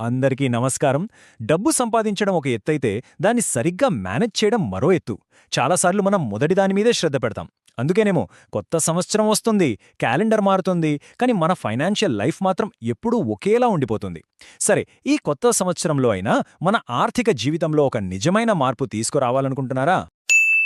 అందరికీ నమస్కారం. డబ్బు సంపాదించడం ఒక ఎత్తైతే దాన్ని సరిగ్గా మేనేజ్ చేయడం మరో ఎత్తు. చాలాసార్లు మనం మొదటి దాని మీదే శ్రద్ధ పెడతాం. అందుకేనేమో కొత్త సంవత్సరం వస్తుంది క్యాలెండర్ మారుతుంది కానీ మన ఫైనాన్షియల్ లైఫ్ మాత్రం ఎప్పుడూ ఒకేలా ఉండిపోతుంది. సరే ఈ కొత్త సంవత్సరంలో అయినా మన ఆర్థిక జీవితంలో ఒక నిజమైన మార్పు తీసుకురావాలనుకుంటున్నారా?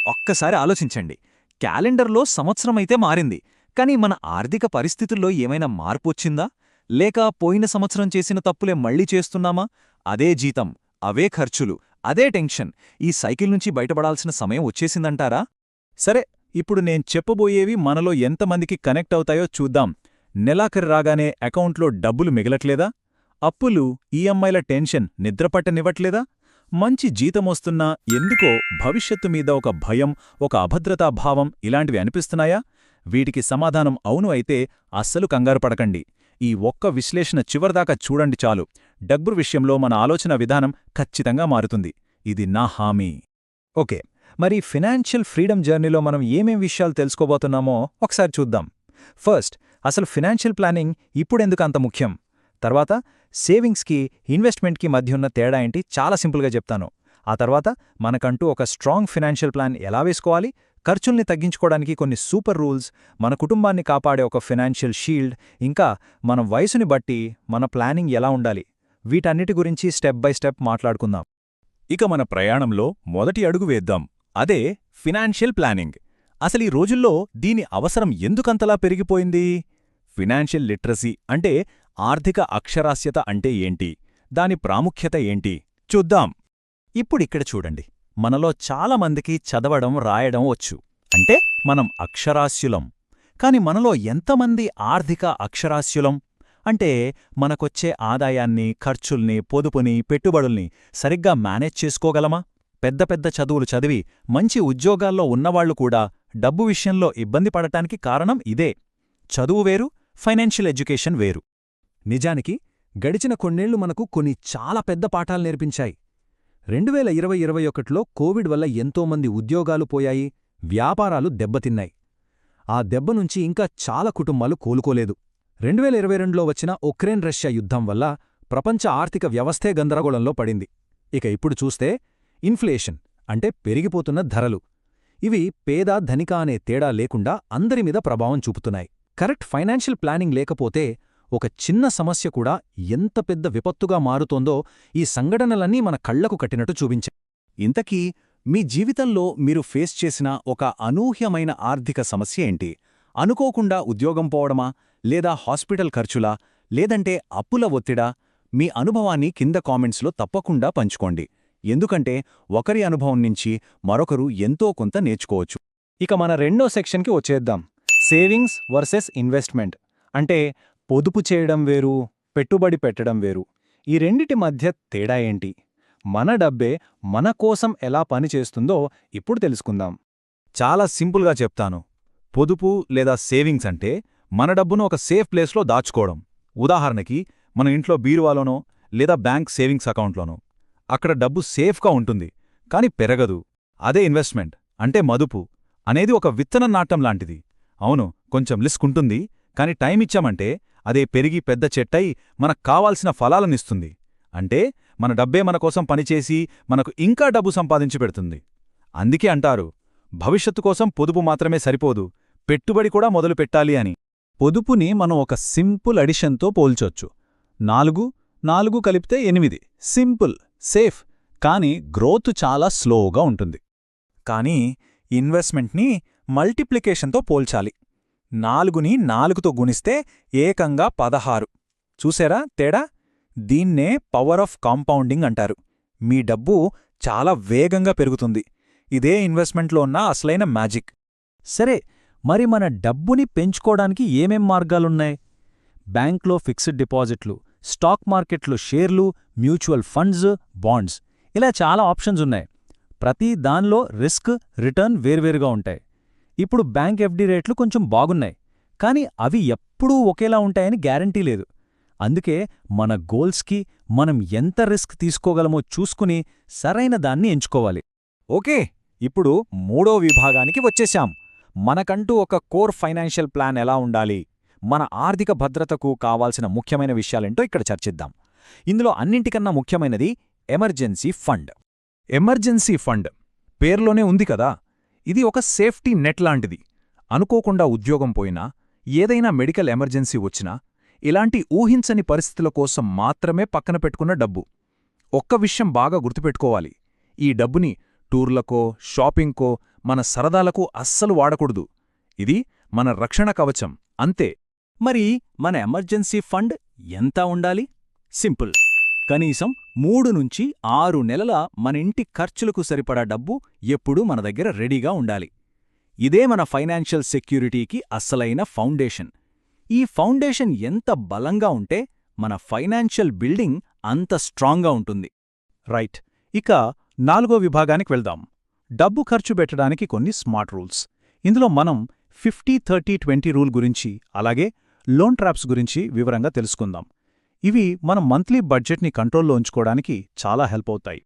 ఒక్కసారి ఆలోచించండి. క్యాలెండర్లో సంవత్సరం అయితే మారింది కానీ మన ఆర్థిక పరిస్థితుల్లో ఏమైనా మార్పు వచ్చిందా? లేక పోయిన సంవత్సరం చేసిన తప్పులే మళ్ళీ చేస్తున్నామా? అదే జీతం అవే ఖర్చులు అదే టెన్షన్. ఈ సైకిల్ నుంచి బయటపడాల్సిన సమయం వచ్చేసిందంటారా? సరే ఇప్పుడు నేను చెప్పబోయేవి మనలో ఎంతమందికి కనెక్ట్ అవుతాయో చూద్దాం. నెలాఖరు రాగానే అకౌంట్లో డబ్బులు మిగలట్లేదా? అప్పులు ఈఎంఐల టెన్షన్ నిద్రపట్టనివ్వట్లేదా మంచి జీతమొస్తున్నా ఎందుకో భవిష్యత్తు మీద ఒక భయం ఒక అభద్రతాభావం ఇలాంటివి అనిపిస్తున్నాయా? వీటికి సమాధానం అవును అయితే అస్సలు కంగారు పడకండి. ఈ ఒక్క విశ్లేషణ చివరిదాకా చూడండి చాలు. డబ్బు విషయంలో మన ఆలోచన విధానం ఖచ్చితంగా మారుతుంది. ఇది నా హామీ. ఓకే. మరి ఫినాన్షియల్ ఫ్రీడమ్ జర్నీలో మనం ఏమేం విషయాలు తెలుసుకోబోతున్నామో ఒకసారి చూద్దాం. ఫస్ట్ అసలు ఫినాన్షియల్ ప్లానింగ్ ఇప్పుడెందుకు అంత ముఖ్యం? తర్వాత సేవింగ్స్కి ఇన్వెస్ట్మెంట్కి మధ్య ఉన్న తేడా ఏంటి? చాలా సింపుల్గా చెప్తాను. ఆ తర్వాత మనకంటూ ఒక స్ట్రాంగ్ ఫినాన్షియల్ ప్లాన్ ఎలా వేసుకోవాలి? ఖర్చుల్ని తగ్గించుకోవడానికి కొన్ని సూపర్ రూల్స్ మన కుటుంబాన్ని కాపాడే ఒక ఫినాన్షియల్ షీల్డ్ ఇంకా మన వయసుని బట్టి మన ప్లానింగ్ ఎలా ఉండాలి? వీటన్నిటి గురించి స్టెప్ బై స్టెప్ మాట్లాడుకుందాం. ఇక మన ప్రయాణంలో మొదటి అడుగు వేద్దాం. అదే ఫినాన్షియల్ ప్లానింగ్. అసలు ఈ రోజుల్లో దీని అవసరం ఎందుకంతలా పెరిగిపోయింది? ఫినాన్షియల్ లిటరసీ అంటే ఆర్థిక అక్షరాస్యత అంటే ఏంటి? దాని ప్రాముఖ్యత ఏంటి? చూద్దాం. ఇప్పుడిక్కడ చూడండి. మనలో చాలామందికి చదవడం రాయడం వచ్చు. అంటే మనం అక్షరాస్యులం. కాని మనలో ఎంతమంది ఆర్థిక అక్షరాస్యులం? అంటే మనకొచ్చే ఆదాయాన్ని ఖర్చుల్ని పొదుపుని పెట్టుబడుల్ని సరిగ్గా మేనేజ్ చేసుకోగలమా? పెద్ద పెద్ద చదువులు చదివి మంచి ఉద్యోగాల్లో ఉన్నవాళ్ళు కూడా డబ్బు విషయంలో ఇబ్బంది పడటానికి కారణం ఇదే. చదువు వేరు ఫైనాన్షియల్ ఎడ్యుకేషన్ వేరు. నిజానికి గడిచిన కొన్నేళ్ళు మనకు కొన్ని చాలా పెద్ద పాఠాలు నేర్పించాయి. రెండువేల ఇరవై ఇరవై ఒకటిలో కోవిడ్ వల్ల ఎంతోమంది ఉద్యోగాలు పోయాయి వ్యాపారాలు దెబ్బతిన్నాయి. ఆ దెబ్బ నుంచి ఇంకా చాలా కుటుంబాలు కోలుకోలేదు. రెండువేల ఇరవై రెండులో వచ్చిన ఉక్రెయిన్ రష్యా యుద్ధం వల్ల ప్రపంచ ఆర్థిక వ్యవస్థే గందరగోళంలో పడింది. ఇక ఇప్పుడు చూస్తే ఇన్ఫ్లేషన్ అంటే పెరిగిపోతున్న ధరలు. ఇవి పేద ధనిక అనే తేడా లేకుండా అందరిమీద ప్రభావం చూపుతున్నాయి. కరెక్ట్ ఫైనాన్షియల్ ప్లానింగ్ లేకపోతే ఒక చిన్న సమస్య కూడా ఎంత పెద్ద విపత్తుగా మారుతోందో ఈ సంఘటనలన్నీ మన కళ్ళకు కట్టినట్టు చూపించా ఇంతకీ మీ జీవితంలో మీరు ఫేస్ చేసిన ఒక అనూహ్యమైన ఆర్థిక సమస్య ఏంటి? అనుకోకుండా ఉద్యోగం పోవడమా? లేదా హాస్పిటల్ ఖర్చులా? లేదంటే అప్పుల ఒత్తిడా? మీ అనుభవాన్ని కింద కామెంట్స్లో తప్పకుండా పంచుకోండి. ఎందుకంటే ఒకరి అనుభవం నుంచి మరొకరు ఎంతో కొంత నేర్చుకోవచ్చు. ఇక మన రెండో సెక్షన్కి వచ్చేద్దాం. Savings versus investment. అంటే పొదుపు చేయడం వేరు పెట్టుబడి పెట్టడం వేరు. ఈ రెండిటి మధ్య తేడా ఏంటి? మన డబ్బే మన కోసం ఎలా పనిచేస్తుందో ఇప్పుడు తెలుసుకుందాం. చాలా సింపుల్గా చెప్తాను. పొదుపు లేదా సేవింగ్స్ అంటే మన డబ్బును ఒక సేఫ్ ప్లేస్లో దాచుకోవడం. ఉదాహరణకి మన ఇంట్లో బీరువాలోనో లేదా బ్యాంక్ సేవింగ్స్ అకౌంట్లోనో. అక్కడ డబ్బు సేఫ్గా ఉంటుంది కాని పెరగదు. అదే ఇన్వెస్ట్మెంట్ అంటే మదుపు అనేది ఒక విత్తనం నాటం లాంటిది. అవును కొంచెం లిస్క్ ఉంటుంది కాని టైం ఇచ్చామంటే అదే పెరిగి పెద్ద చెట్టై మనకు కావాల్సిన ఫలాలనిస్తుంది. అంటే మన డబ్బే మన కోసం పనిచేసి మనకు ఇంకా డబ్బు సంపాదించి పెడుతుంది. అందుకే అంటారు భవిష్యత్తు కోసం పొదుపు మాత్రమే సరిపోదు పెట్టుబడి కూడా మొదలు పెట్టాలి అని. పొదుపుని మనం ఒక సింపుల్ అడిషన్తో పోల్చొచ్చు. నాలుగు నాలుగు కలిపితే ఎనిమిది. సింపుల్ సేఫ్ కాని గ్రోత్ చాలా స్లోగా ఉంటుంది. కానీ ఇన్వెస్ట్మెంట్ని మల్టిప్లికేషన్తో పోల్చాలి. నాలుగుని నాలుగుతో గుణిస్తే ఏకంగా పదహారు. చూసారా తేడా? దీన్నే పవర్ ఆఫ్ కాంపౌండింగ్ అంటారు. మీ డబ్బు చాలా వేగంగా పెరుగుతుంది. ఇదే ఇన్వెస్ట్మెంట్లో ఉన్న అసలైన మ్యాజిక్. సరే మరి మన డబ్బుని పెంచుకోవడానికి ఏమేం మార్గాలున్నాయి? బ్యాంక్లో ఫిక్స్డ్ డిపాజిట్లు స్టాక్ మార్కెట్లు షేర్లు మ్యూచువల్ ఫండ్స్ బాండ్స్. ఇలా చాలా ఆప్షన్స్ ఉన్నాయి. ప్రతి దానిలో రిస్క్ రిటర్న్ వేర్వేరుగా ఉంటాయి. ఇప్పుడు బ్యాంక్ ఎఫ్డీ రేట్లు కొంచెం బాగున్నాయి కానీ అవి ఎప్పుడూ ఒకేలా ఉంటాయని గ్యారంటీ లేదు. అందుకే మన గోల్స్కి మనం ఎంత రిస్క్ తీసుకోగలమో చూసుకుని సరైన దాన్ని ఎంచుకోవాలి. ఓకే ఇప్పుడు మూడో విభాగానికి వచ్చేశాం. మనకంటూ ఒక కోర్ ఫైనాన్షియల్ ప్లాన్ ఎలా ఉండాలి? మన ఆర్థిక భద్రతకు కావాల్సిన ముఖ్యమైన విషయాలేంటో ఇక్కడ చర్చిద్దాం. ఇందులో అన్నింటికన్నా ముఖ్యమైనది ఎమర్జెన్సీ ఫండ్. ఎమర్జెన్సీ ఫండ్ పేర్లోనే ఉంది కదా? ఇది ఒక సేఫ్టీ నెట్ లాంటిది. అనుకోకుండా ఉద్యోగం పోయినా ఏదైనా మెడికల్ ఎమర్జెన్సీ వచ్చినా ఇలాంటి ఊహించని పరిస్థితుల కోసం మాత్రమే పక్కన పెట్టుకున్న డబ్బు. ఒక్క విషయం బాగా గుర్తుపెట్టుకోవాలి. ఈ డబ్బుని టూర్లకో షాపింగ్కో మన సరదాలకు అస్సలు వాడకూడదు. ఇది మన రక్షణ కవచం. అంతే. మరి మన ఎమర్జెన్సీ ఫండ్ ఎంత ఉండాలి? సింపుల్. కనీసం మూడు నుంచి ఆరు నెలల మన ఇంటి ఖర్చులకు సరిపడా డబ్బు ఎప్పుడూ మన దగ్గర రెడీగా ఉండాలి. ఇదే మన ఫైనాన్షియల్ సెక్యూరిటీకి అస్సలైన ఫౌండేషన్. ఈ ఫౌండేషన్ ఎంత బలంగా ఉంటే మన ఫైనాన్షియల్ బిల్డింగ్ అంత స్ట్రాంగ్గా ఉంటుంది. రైట్ ఇక నాలుగో విభాగానికి వెళ్దాం. డబ్బు ఖర్చు పెట్టడానికి కొన్ని స్మార్ట్ రూల్స్. ఇందులో మనం ఫిఫ్టీ థర్టీ ట్వంటీ రూల్ గురించి అలాగే లోన్ ట్రాప్స్ గురించి వివరంగా తెలుసుకుందాం. ఇవి మన మంత్లీ బడ్జెట్ని కంట్రోల్లో ఉంచుకోవడానికి చాలా హెల్ప్ అవుతాయి.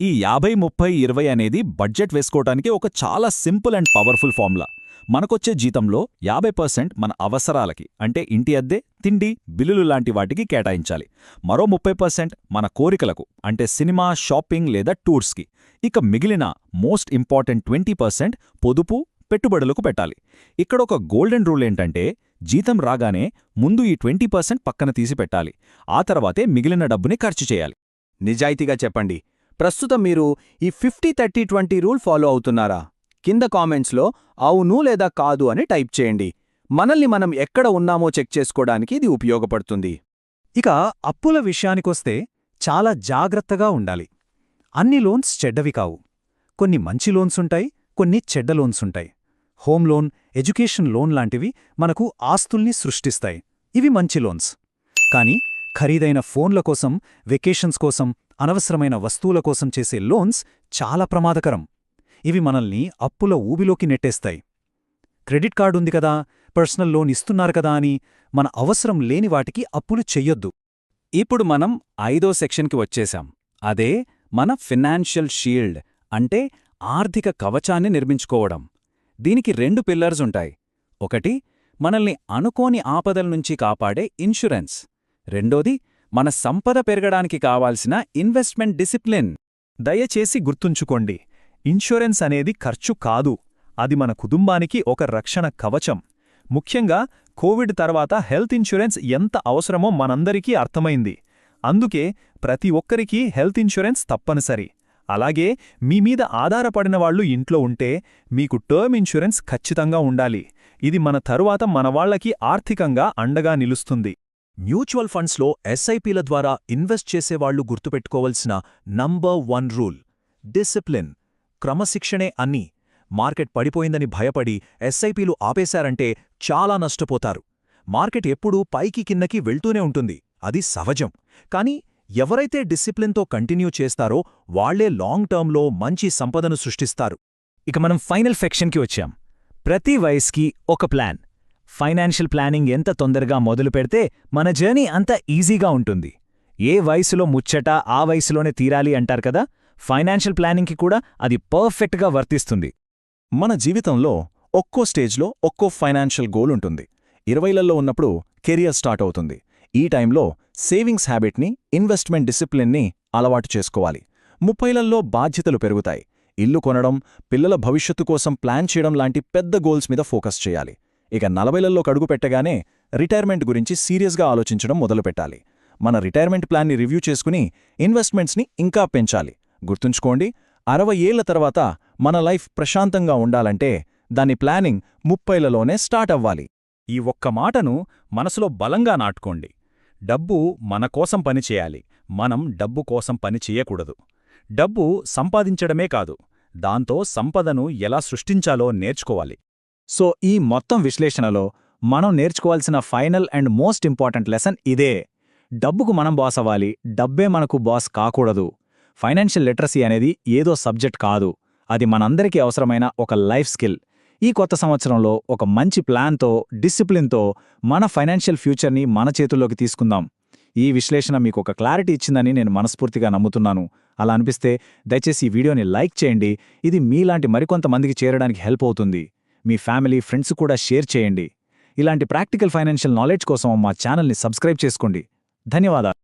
ఈ యాభై ముప్పై ఇరవై అనేది బడ్జెట్ వేసుకోవటానికి ఒక చాలా సింపుల్ అండ్ పవర్ఫుల్ ఫార్ములా. మనకొచ్చే జీతంలో యాభై పర్సెంట్ మన అవసరాలకి అంటే ఇంటి అద్దె తిండి బిల్లులు లాంటి వాటికి కేటాయించాలి. మరో ముప్పై పర్సెంట్ మన కోరికలకు అంటే సినిమా షాపింగ్ లేదా టూర్స్కి. ఇక మిగిలిన మోస్ట్ ఇంపార్టెంట్ ట్వంటీ పర్సెంట్ పొదుపు పెట్టుబడులకు పెట్టాలి. ఇక్కడ ఒక గోల్డెన్ రూల్ ఏంటంటే జీతం రాగానే ముందు ఈ ట్వంటీ పర్సెంట్ పక్కన తీసిపెట్టాలి ఆ తర్వాతే మిగిలిన డబ్బుని ఖర్చు చేయాలి. నిజాయితీగా చెప్పండి. ప్రస్తుతం మీరు ఈ fifty thirty twenty rule follow అవుతున్నారా? కింద కామెంట్స్లో అవును లేదా కాదు అని టైప్ చేయండి. మనల్ని మనం ఎక్కడ ఉన్నామో చెక్ చేసుకోవడానికి ఇది ఉపయోగపడుతుంది. ఇక అప్పుల విషయానికొస్తే చాలా జాగ్రత్తగా ఉండాలి. అన్ని లోన్స్ చెడ్డవి కావు. కొన్ని మంచి లోన్సుంటాయి కొన్ని చెడ్డ లోన్సుంటాయి. హోమ్ లోన్ ఎడ్యుకేషన్ లోన్ లాంటివి మనకు ఆస్తుల్ని సృష్టిస్తాయి. ఇవి మంచి లోన్స్. కానీ ఖరీదైన ఫోన్ల కోసం వెకేషన్స్ కోసం అనవసరమైన వస్తువుల కోసం చేసే లోన్స్ చాలా ప్రమాదకరం. ఇవి మనల్ని అప్పుల ఊబిలోకి నెట్టేస్తాయి. క్రెడిట్ కార్డు ఉంది కదా పర్సనల్ లోన్ ఇస్తున్నారు కదా అని మన అవసరం లేని వాటికి అప్పులు చెయ్యొద్దు. ఇప్పుడు మనం ఐదో సెక్షన్కి వచ్చేశాం. అదే మన ఫినాన్షియల్ షీల్డ్ అంటే ఆర్థిక కవచాన్ని నిర్మించుకోవడం. దీనికి రెండు పిల్లర్స్ ఉంటాయి. ఒకటి మనల్ని అనుకోని ఆపదల నుంచి కాపాడే ఇన్సూరెన్స్ రెండోది మన సంపద పెరగడానికి కావాల్సిన ఇన్వెస్ట్మెంట్ డిసిప్లిన్. దయచేసి గుర్తుంచుకోండి ఇన్సూరెన్స్ అనేది ఖర్చు కాదు అది మన కుటుంబానికి ఒక రక్షణ కవచం. ముఖ్యంగా కోవిడ్ తర్వాత హెల్త్ ఇన్సూరెన్స్ ఎంత అవసరమో మనందరికీ అర్థమైంది. అందుకే ప్రతి ఒక్కరికీ హెల్త్ ఇన్సూరెన్స్ తప్పనిసరి. అలాగే మీ మీద ఆధారపడిన వాళ్ళు ఇంట్లో ఉంటే మీకు టర్మ్ ఇన్సూరెన్స్ ఖచ్చితంగా ఉండాలి. ఇది మన తరువాత మనవాళ్ళకి ఆర్థికంగా అండగా నిలుస్తుంది. మ్యూచువల్ ఫండ్స్లో ఎస్ఐపీల ద్వారా ఇన్వెస్ట్ చేసేవాళ్ళు గుర్తుపెట్టుకోవలసిన నంబర్ వన్ రూల్ డిసిప్లిన్ క్రమశిక్షణే అన్ని. మార్కెట్ పడిపోయిందని భయపడి ఎస్ఐపీలు ఆపేశారంటే చాలా నష్టపోతారు. మార్కెట్ ఎప్పుడూ పైకి కిందకి వెళ్తూనే ఉంటుంది. అది సహజం. కానీ ఎవరైతే డిసిప్లిన్తో కంటిన్యూ చేస్తారో వాళ్ళే లాంగ్ టర్మ్లో మంచి సంపదను సృష్టిస్తారు. ఇక మనం ఫైనల్ ఫెక్షన్కి వచ్చాం. ప్రతి వయస్కి ఒక ప్లాన్. ఫైనాన్షియల్ ప్లానింగ్ ఎంత తొందరగా మొదలు పెడితే మన జర్నీ అంత ఈజీగా ఉంటుంది. ఏ వయసులో ముచ్చట ఆ వయసులోనే తీరాలి అంటారు కదా? ఫైనాన్షియల్ ప్లానింగ్కి కూడా అది పర్ఫెక్ట్గా వర్తిస్తుంది. మన జీవితంలో ఒక్కో స్టేజ్లో ఒక్కో ఫైనాన్షియల్ గోల్ ఉంటుంది. ఇరవైలలో ఉన్నప్పుడు కెరియర్ స్టార్ట్ అవుతుంది. ఈ టైంలో సేవింగ్స్ హ్యాబిట్ని ఇన్వెస్ట్మెంట్ డిసిప్లిన్ని అలవాటు చేసుకోవాలి. ముప్పైలల్లో బాధ్యతలు పెరుగుతాయి. ఇల్లు కొనడం పిల్లల భవిష్యత్తు కోసం ప్లాన్ చేయడం లాంటి పెద్ద గోల్స్ మీద ఫోకస్ చేయాలి. ఇక నలభైలలో కడుగు పెట్టగానే రిటైర్మెంట్ గురించి సీరియస్గా ఆలోచించడం మొదలుపెట్టాలి. మన రిటైర్మెంట్ ప్లాన్ని రివ్యూ చేసుకుని ఇన్వెస్ట్మెంట్స్ని ఇంకా పెంచాలి. గుర్తుంచుకోండి అరవై ఏళ్ళ తర్వాత మన లైఫ్ ప్రశాంతంగా ఉండాలంటే దాని ప్లానింగ్ ముప్పైలలోనే స్టార్ట్ అవ్వాలి. ఈ ఒక్క మాటను మనసులో బలంగా నాటుకోండి. డబ్బు మన కోసం పనిచేయాలి మనం డబ్బు కోసం పని చెయ్యకూడదు డబ్బు సంపాదించడమే కాదు దాంతో సంపదను ఎలా సృష్టించాలో నేర్చుకోవాలి. సో ఈ మొత్తం విశ్లేషణలో మనం నేర్చుకోవాల్సిన final and most important lesson ఇదే. డబ్బుకు మనం బాస్ అవ్వాలి డబ్బే మనకు బాస్ కాకూడదు. ఫైనాన్షియల్ లిటరసీ అనేది ఏదో సబ్జెక్ట్ కాదు. అది మనందరికీ అవసరమైన ఒక లైఫ్ స్కిల్. ఈ కొత్త సంవత్సరంలో ఒక మంచి ప్లాన్తో డిసిప్లిన్తో మన ఫైనాన్షియల్ ఫ్యూచర్ని మన చేతుల్లోకి తీసుకుందాం. ఈ విశ్లేషణ మీకు ఒక క్లారిటీ ఇచ్చిందని నేను మనస్ఫూర్తిగా నమ్ముతున్నాను. అలా అనిపిస్తే దయచేసి ఈ వీడియోని లైక్ చేయండి. ఇది మీలాంటి మరికొంతమందికి చేరడానికి హెల్ప్ అవుతుంది. మీ ఫ్యామిలీ ఫ్రెండ్స్ కూడా షేర్ చేయండి. ఇలాంటి ప్రాక్టికల్ ఫైనాన్షియల్ నాలెడ్జ్ కోసం మా ఛానల్ని సబ్స్క్రైబ్ చేసుకోండి. ధన్యవాదాలు.